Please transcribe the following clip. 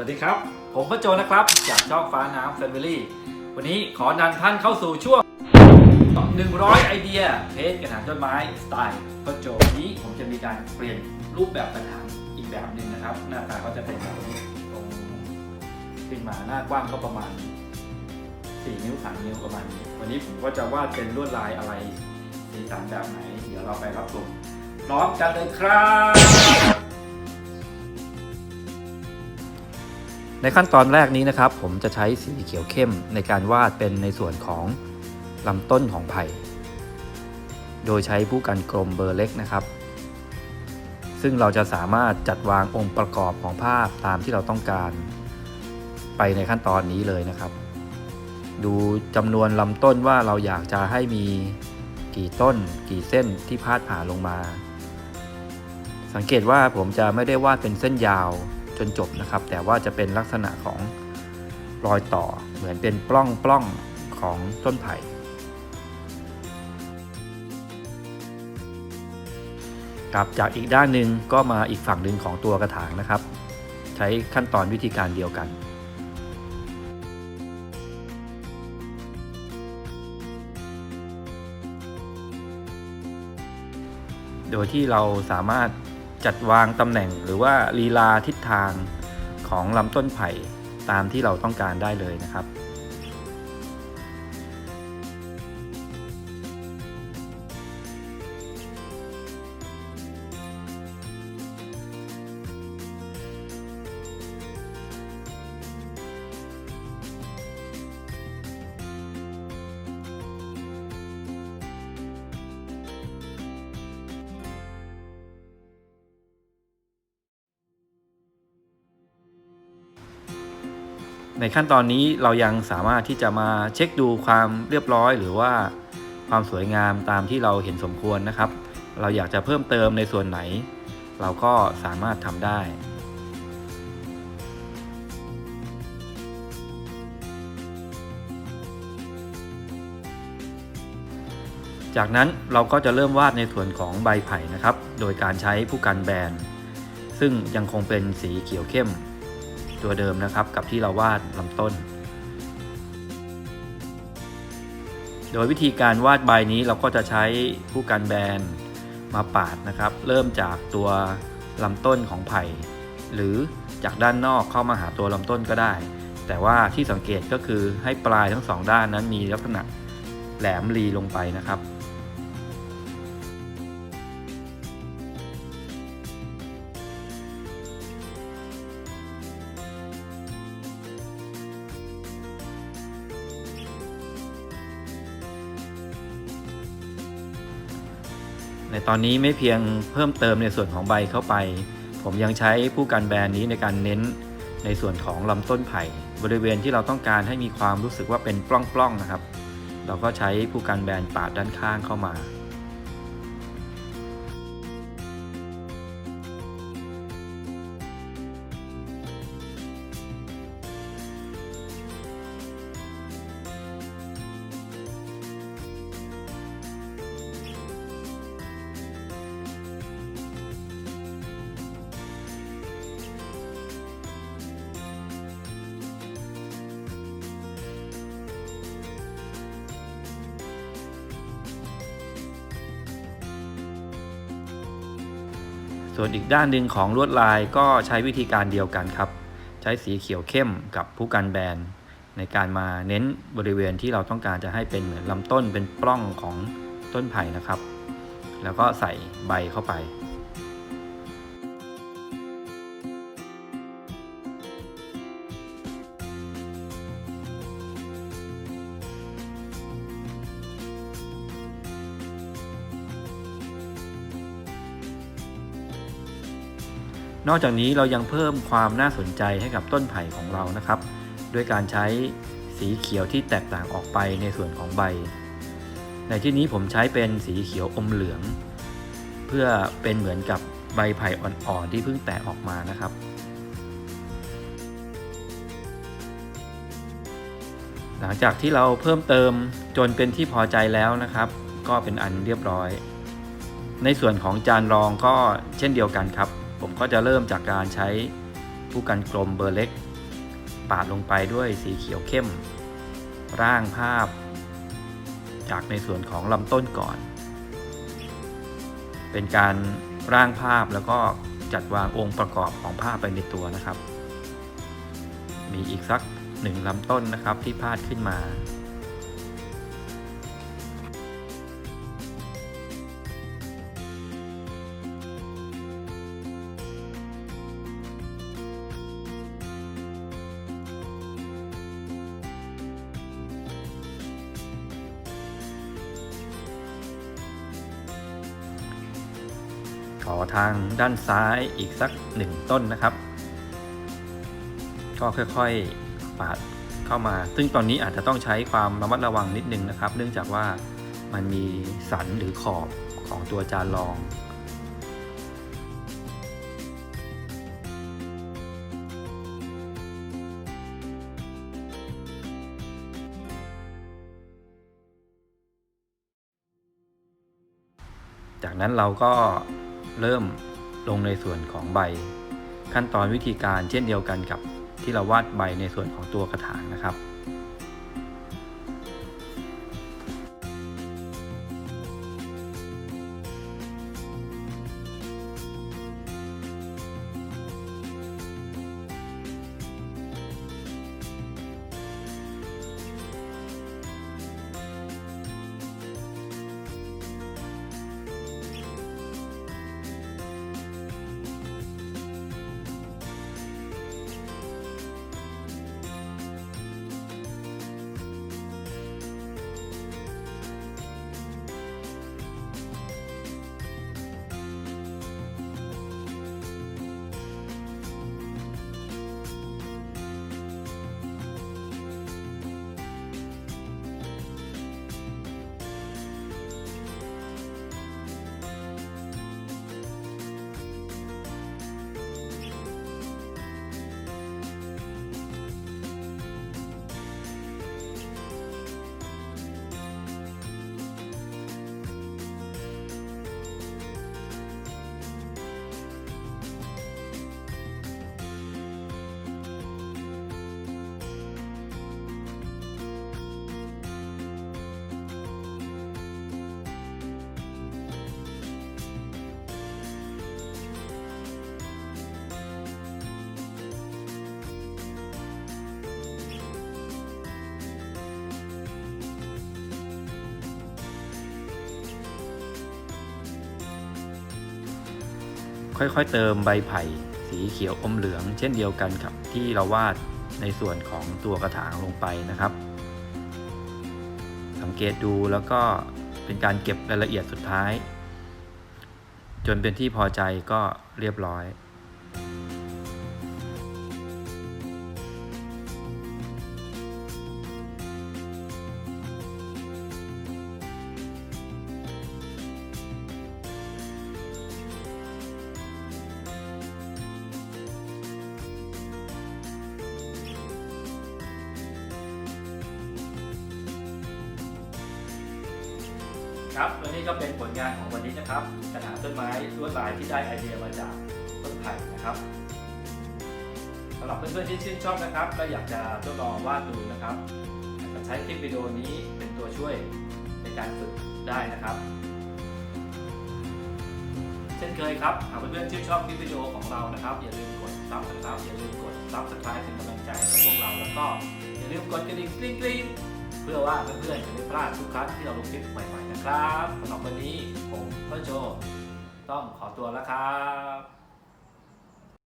สวัสดีครับ ผมพระโจนะครับ จากช่องฟ้าน้ำแฟมิลี่ วันนี้ขอนำท่านเข้าสู่ช่วง 100 ไอเดีย เพจกระถางต้นไม้สไตล์พระโจวันนี้ผมจะมีการเปลี่ยนรูปแบบกระถางอีกแบบหนึ่งนะครับ หน้าตาก็จะเป็นแบบนี้ตรงขึ้นมาหน้ากว้างก็ประมาณ 4 นิ้ว3นิ้วประมาณนี้ วันนี้ผมก็จะวาดเป็นลวดลายอะไรสีสันแบบไหน เดี๋ยวเราไปรับชมพร้อมกันเลยครับ ในขั้นตอนแรกนี้นะครับ ผมจะใช้สีเขียวเข้มในการวาดเป็นในส่วนของลำต้นของไผ่ โดยใช้ผู้กันกลมเบอร์เล็กนะครับ ซึ่งเราจะสามารถจัดวางองค์ประกอบของภาพตามที่เราต้องการ ไปในขั้นตอนนี้เลยนะครับ ดูจำนวนลำต้นว่าเราอยากจะให้มีกี่ต้น กี่เส้นที่พาดผ่าลงมา สังเกตว่าผมจะไม่ได้วาดเป็นเส้นยาว จนจบนะครับ แต่ว่าจะเป็นลักษณะของรอยต่อเหมือนเป็นปล้องปล้องของต้นไผ่กลับจากอีกด้านหนึ่งก็มาอีกฝั่งหนึ่งของตัวกระถางนะครับ ใช้ขั้นตอนวิธีการเดียวกันโดยที่เราสามารถ จัดวางตำแหน่งหรือว่าลีลาทิศทางของลำต้นไผ่ตามที่เราต้องการได้เลยนะครับ ในขั้นตอนนี้เรายังสามารถที่จะมาเช็คดูความเรียบร้อย หรือว่าความสวยงามตามที่เราเห็นสมควรนะครับ เราอยากจะเพิ่มเติมในส่วนไหน เราก็สามารถทำได้จากนั้นเราก็จะเริ่มวาดในส่วนของใบไผ่นะครับ โดยการใช้ผู้กันแบน ซึ่งยังคงเป็นสีเขียวเข้ม ตัวเดิมนะครับกับที่เราวาดลำต้น โดยวิธีการวาดใบนี้เราก็จะใช้ผู้กันแบนมาปาดนะครับ เริ่มจากตัวลำต้นของไผ่ หรือจากด้านนอกเข้ามาหาตัวลำต้นก็ได้ แต่ว่าที่สังเกตก็คือให้ปลายทั้งสองด้านนั้นมีลักษณะแหลมรีลงไปนะครับ ในตอนนี้ไม่เพียงเพิ่มเติมในส่วนของใบเข้าไป ผมยังใช้ผู้กันแบรนด์นี้ในการเน้นในส่วนของลำต้นไผ่ บริเวณที่เราต้องการให้มีความรู้สึกว่าเป็นปล้องๆนะครับ เราก็ใช้ผู้กันแบรนด์ปาดด้านข้างเข้ามา ส่วนอีกด้านหนึ่งของลวดลายก็ใช้วิธีการเดียวกันครับ ใช้สีเขียวเข้มกับผู้กันแบนในการมาเน้นบริเวณที่เราต้องการจะให้เป็นเหมือนลำต้นเป็นปล้องของต้นไผ่นะครับ แล้วก็ใส่ใบเข้าไป นอกจากนี้เรายังเพิ่มความน่าสนใจให้กับต้นไผ่ของเรานะครับ ด้วยการใช้สีเขียวที่แตกต่างออกไปในส่วนของใบ ในที่นี้ผมใช้เป็นสีเขียวอมเหลือง เพื่อเป็นเหมือนกับใบไผ่อ่อนๆที่เพิ่งแตกออกมานะครับ หลังจากที่เราเพิ่มเติมจนเป็นที่พอใจแล้วนะครับ ก็เป็นอันเรียบร้อย ในส่วนของจานรองก็เช่นเดียวกันครับ ผมก็จะเริ่มจากการใช้ผู้กันกลมเบอร์เล็ก ปาดลงไปด้วยสีเขียวเข้ม ร่างภาพ จากในส่วนของลำต้นก่อน เป็นการร่างภาพแล้วก็จัดวางองค์ประกอบของภาพไปในตัวนะครับ มีอีกสักหนึ่งลำต้นนะครับที่พาดขึ้นมา อทางด้านซ้ายอีกสักหนึ่งต้นนะครับ ก็ค่อยๆปาดเข้ามา ซึ่งตอนนี้อาจจะต้องใช้ความระมัดระวังนิดนึงนะครับ เนื่องจากว่ามันมีสันหรือขอบของตัวจานรองจากนั้นเราก็ เริ่มลงในส่วนของใบ ขั้นตอนวิธีการเช่นเดียวกันกับที่เราวาดใบในส่วนของตัวกระถางนะครับ ค่อยๆเติมใบไผ่สีเขียวอมเหลือง เช่นเดียวกันกับที่เราวาดในส่วนของตัวกระถางลงไปนะครับ สังเกตดูแล้วก็เป็นการเก็บรายละเอียดสุดท้าย จนเป็นที่พอใจก็เรียบร้อย ครับและนี่ก็เป็นผลงานของวันนี้นะครับกระถางต้นไม้ลวดลายที่ได้ไอเดียมาจากต้นไผ่นะครับสำหรับเพื่อนๆที่ชื่นชอบนะครับและอยากจะทดลองวาดดูนะครับจะใช้คลิปวิดีโอนี้เป็นตัวช่วยในการฝึกได้นะครับ เช่นเคยครับหากเพื่อนๆชื่นชอบคลิปวิดีโอของเรานะครับ อย่าลืมกดซับนะครับอย่าลืมกดซับสไครต์เป็นกำลังใจให้พวกเราแล้วก็อย่าลืมกดกระดิ่งกริ๊งกริ๊ง เพื่อว่าเพื่อนๆจะไม่พลาดทุกครั้งที่เราลงคลิปใหม่ๆนะครับสำหรับวันนี้ผมพ่อโจต้องขอตัวแล้วครับ